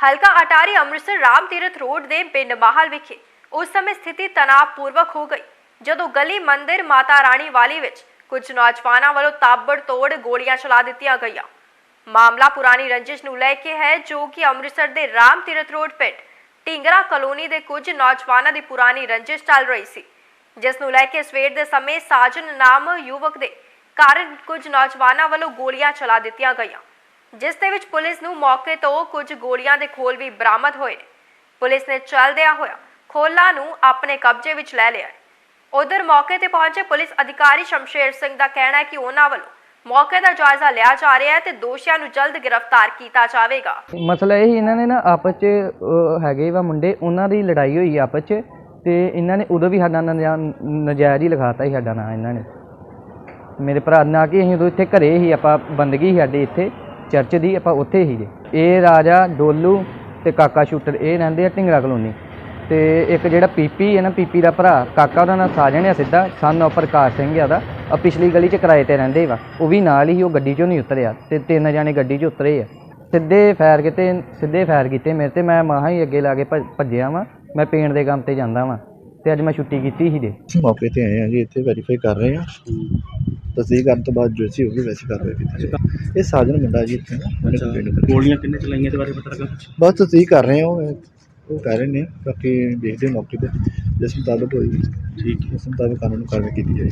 ਹਲਕਾ ਅਟਾਰੀ ਅੰਮ੍ਰਿਤਸਰ ਰਾਮ ਤੀਰਥ ਰੋਡ ਦੇ ਪਿੰਡ ਮਾਹਲ ਵਿਖੇ ਉਸ ਸਮੇਂ ਸਥਿਤੀ ਤਣਾਅਪੂਰਵਕ ਹੋ ਗਈ, ਜਦੋਂ ਗਲੀ ਮੰਦਿਰ ਮਾਤਾ ਰਾਣੀ ਵਾਲੀ ਵਿੱਚ ਕੁਝ ਨੌਜਵਾਨਾਂ ਵੱਲੋਂ ਤਾਬੜਤੋੜ ਗੋਲੀਆਂ ਚਲਾ ਦਿੱਤੀਆਂ ਗਈਆਂ। ਮਾਮਲਾ ਪੁਰਾਣੀ ਰੰਜਿਸ਼ ਨੂੰ ਲੈ ਕੇ ਹੈ ਜੋ ਕਿ ਅੰਮ੍ਰਿਤਸਰ ਦੇ ਰਾਮ ਤੀਰਥ ਰੋਡ ਪਿੰਡ ਢਿੰਗਰਾ ਕਲੋਨੀ ਦੇ ਕੁਝ ਨੌਜਵਾਨਾਂ ਦੀ ਪੁਰਾਣੀ ਰੰਜਿਸ਼ ਚੱਲ ਰਹੀ ਸੀ, ਜਿਸ ਨੂੰ ਲੈ ਕੇ ਸਵੇਰ ਦੇ ਸਮੇਂ ਸਾਜਨ ਨਾਮ ਯੁਵਕ ਦੇ ਘਰ ਕੁਝ ਨੌਜਵਾਨਾਂ ਵੱਲੋਂ ਗੋਲੀਆਂ ਚਲਾ ਦਿੱਤੀਆਂ ਗਈਆਂ। ਜਿਸ ਦੇ ਵਿੱਚ ਪੁਲਿਸ ਨੂੰ ਮੌਕੇ ਤੋਂ ਕੁਝ ਗੋਲੀਆਂ ਦੇ ਖੋਲ ਵੀ ਬਰਾਮਦ ਹੋਏ ਪੁਲਿਸ ਨੇ ਚੱਲਦਿਆਂ ਹੋਇਆ ਖੋਲਾਂ ਨੂੰ ਆਪਣੇ ਕਬਜ਼ੇ ਵਿੱਚ ਲੈ ਲਿਆ ਉਧਰ ਮੌਕੇ ਤੇ ਪਹੁੰਚੇ ਪੁਲਿਸ ਅਧਿਕਾਰੀ ਸ਼ਮਸ਼ੇਰ ਸਿੰਘ ਦਾ ਕਹਿਣਾ ਹੈ ਕਿ ਉਹਨਾਂ ਵੱਲੋਂ ਮੌਕੇ ਦਾ ਜਾਇਜ਼ਾ ਲਿਆ ਜਾ ਰਿਹਾ ਹੈ ਤੇ ਦੋਸ਼ੀਆਂ ਨੂੰ ਜਲਦ ਗ੍ਰਿਫਤਾਰ ਕੀਤਾ ਜਾਵੇਗਾ। ਮਸਲਾ ਇਹ ਸੀ ਇਹਨਾਂ ਨੇ ਨਾ ਆਪਸ 'ਚ ਅਹ, ਹੈਗੇ ਵਾ ਮੁੰਡੇ ਉਹਨਾਂ ਦੀ ਲੜਾਈ ਹੋਈ ਆਪਸ 'ਚ ਤੇ ਇਹਨਾਂ ਨੇ ਉਦੋਂ ਵੀ ਸਾਡਾ ਨਜਾ- ਨਜਾਇਜ਼ ਹੀ ਲਿਖਾਤਾ ਸੀ ਸਾਡਾ ਨਾਂ ਇਹਨਾਂ ਨੇ। ਮੇਰੇ ਭਰਾ ਨਾ ਕਿ ਅਸੀਂ ਉਦੋਂ ਇੱਥੇ ਘਰੇ ਹੀ ਆਪਾਂ ਬੰਦਗੀ ਸੀ ਸਾਡੇ ਇੱਥੇ। ਚਰਚ ਦੀ, ਆਪਾਂ ਉੱਥੇ ਹੀ ਇਹ ਰਾਜਾ ਡੋਲੂ ਤੇ ਕਾਕਾ ਸ਼ੂਟਰ, ਇਹ ਰਹਿੰਦੇ ਆ ਢਿੰਗਰਾ ਕਲੋਨੀ। ਤੇ ਇੱਕ ਜਿਹੜਾ ਪੀਪੀ ਹੈ ਨਾ ਪੀਪੀ ਦਾ ਭਰਾ, ਕਾਕਾ ਉਹਦਾ ਨਾਂ ਸਾਜਣ ਆ ਸਿੱਧਾ ਸਨ of ਪ੍ਰਕਾਸ਼ ਸਿੰਘ ਆ ਦਾ ਆ ਪਿਛਲੀ ਗਲੀ 'ਚ ਕਿਰਾਏ ਤੇ ਰਹਿੰਦੇ ਵਾ। ਉਹ ਵੀ ਨਾਲ ਹੀ ਉਹ ਗੱਡੀ 'ਚੋਂ ਨਹੀਂ ਉਤਰਿਆ। ਤੇ ਤਿੰਨ ਜਾਣੇ ਗੱਡੀ 'ਚ ਉਤਰੇ ਆ। ਸਿੱਧੇ ਫਾਇਰ ਕੀਤੇ, ਸਿੱਧੇ ਫਾਇਰ ਕੀਤੇ ਮੇਰੇ ਤੇ। ਮੈਂ ਮਹਾਂ ਹੀ ਅੱਗੇ ਲਾ ਕੇ ਭੱਜ- ਭੱਜਿਆ ਵਾਂ। ਮੈਂ ਪੇਂਟ ਦੇ ਕੰਮ ਤੇ ਜਾਂਦਾ ਵਾਂ। ਤੇ ਅੱਜ ਮੈਂ ਛੁੱਟੀ ਕੀਤੀ ਸੀ ਜੇ ਮੌਕੇ ਤੇ ਆਏ ਹਾਂ ਜੀ, ਇੱਥੇ ਵੈਰੀਫਾਈ ਕਰ ਰਹੇ ਹਾਂ ਤਸਦੀਕ ਕਰਨ ਤੋਂ ਬਾਅਦ ਜੋ ਸੀ ਹੋਊਗੀ ਵੈਸੇ ਕਾਰਵਾਈ ਕੀਤੀ ਜਾਏਗੀ ਇਹ ਸਾਜਨ ਮੁੰਡਾ ਜੀ ਇੱਥੇ ਨਾ ਉਹਨੇ complaint ਕਰੀ। ਗੋਲੀਆਂ ਕਿੰਨੇ ਚਲਾਈਆਂ ਦੇ ਬਾਰੇ ਪਤਾ ਲੱਗਾ ਕੁਛ? ਬਸ ਤਸਦੀਕ ਕਰ ਰਹੇ ਹਾਂ ਉਹ ਉਹ ਕਹਿ ਰਹੇ ਨੇ ਬਾਕੀ ਦੇਖਦੇ ਹਾਂ ਮੌਕੇ ਤੇ ਜਿਸ ਮੁਤਾਬਕ ਹੋਈ ਠੀਕ ਹੈ। ਉਸ ਮੁਤਾਬਕ ਕਾਨੂੰਨ ਕਾਰਵਾਈ ਕੀਤੀ ਜਾਏਗੀ।